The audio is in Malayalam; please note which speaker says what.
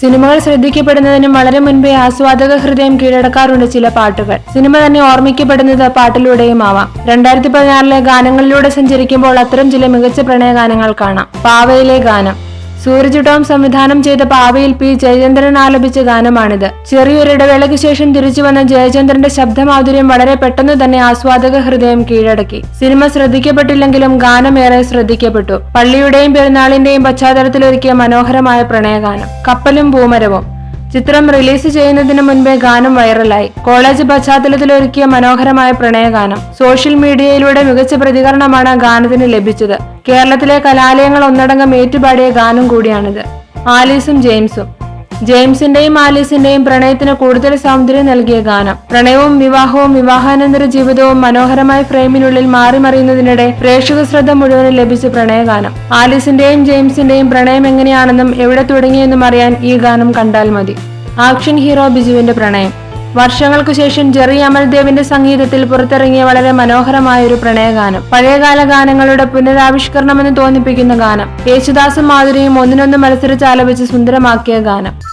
Speaker 1: സിനിമകൾ ശ്രദ്ധിക്കപ്പെടുന്നതിനും വളരെ മുൻപേ ആസ്വാദക ഹൃദയം കീഴടക്കാറുണ്ട് ചില പാട്ടുകൾ. സിനിമ തന്നെ ഓർമ്മിക്കപ്പെടുന്നത് പാട്ടിലൂടെയും ആവാം. രണ്ടായിരത്തി പതിനാറിലെ ഗാനങ്ങളിലൂടെ സഞ്ചരിക്കുമ്പോൾ അത്തരം ചില മികച്ച പ്രണയ ഗാനങ്ങൾ കാണാം. പാവയിലെ ഗാനം. സൂരജ് ടോം സംവിധാനം ചെയ്ത പാവയിൽ പി. ജയചന്ദ്രൻ ആലപിച്ച ഗാനമാണിത്. ചെറിയൊരിടവേളയ്ക്ക് ശേഷം തിരിച്ചു വന്ന ജയചന്ദ്രന്റെ ശബ്ദമാധുര്യം വളരെ പെട്ടെന്ന് തന്നെ ആസ്വാദക ഹൃദയം കീഴടക്കി. സിനിമ ശ്രദ്ധിക്കപ്പെട്ടില്ലെങ്കിലും ഗാനമേറെ ശ്രദ്ധിക്കപ്പെട്ടു. പള്ളിയുടെയും പെരുന്നാളിന്റെയും പശ്ചാത്തലത്തിൽ ഒരുക്കിയ മനോഹരമായ പ്രണയഗാനം. കപ്പലും പൂമരവും. ചിത്രം റിലീസ് ചെയ്യുന്നതിന് മുൻപേ ഗാനം വൈറലായി. കോളേജ് പശ്ചാത്തലത്തിൽ ഒരുക്കിയ മനോഹരമായ പ്രണയഗാനം. സോഷ്യൽ മീഡിയയിലൂടെ മികച്ച പ്രതികരണമാണ് ഗാനത്തിന് ലഭിച്ചത്. കേരളത്തിലെ കലാലയങ്ങൾ ഒന്നടങ്കം ഏറ്റുപാടിയ ഗാനം കൂടിയാണിത്. ആലീസും ജെയിംസും. ജെയിംസിന്റെയും ആലീസിന്റെയും പ്രണയത്തിന് കൂടുതൽ സൗന്ദര്യം നൽകിയ ഗാനം. പ്രണയവും വിവാഹവും വിവാഹാനന്തര ജീവിതവും മനോഹരമായ ഫ്രെയിമിനുള്ളിൽ മാറിമറിയുന്നതിനിടെ പ്രേക്ഷക ശ്രദ്ധ മുഴുവനും ലഭിച്ച പ്രണയഗാനം. ആലീസിന്റെയും ജെയിംസിന്റെയും പ്രണയം എങ്ങനെയാണെന്നും എവിടെ തുടങ്ങിയെന്നും അറിയാൻ ഈ ഗാനം കണ്ടാൽ മതി. ആക്ഷൻ ഹീറോ ബിജുവിന്റെ പ്രണയം. വർഷങ്ങൾക്കു ശേഷം ജെറി അമൽദേവിന്റെ സംഗീതത്തിൽ പുറത്തിറങ്ങിയ വളരെ മനോഹരമായ ഒരു പ്രണയഗാനം. പഴയകാല ഗാനങ്ങളുടെ പുനരാവിഷ്കരണമെന്ന് തോന്നിപ്പിക്കുന്ന ഗാനം. യേശുദാസും മാധുരിയും ഒന്നിനൊന്ന് മത്സരിച്ച് ആലപിച്ച് സുന്ദരമാക്കിയ ഗാനം.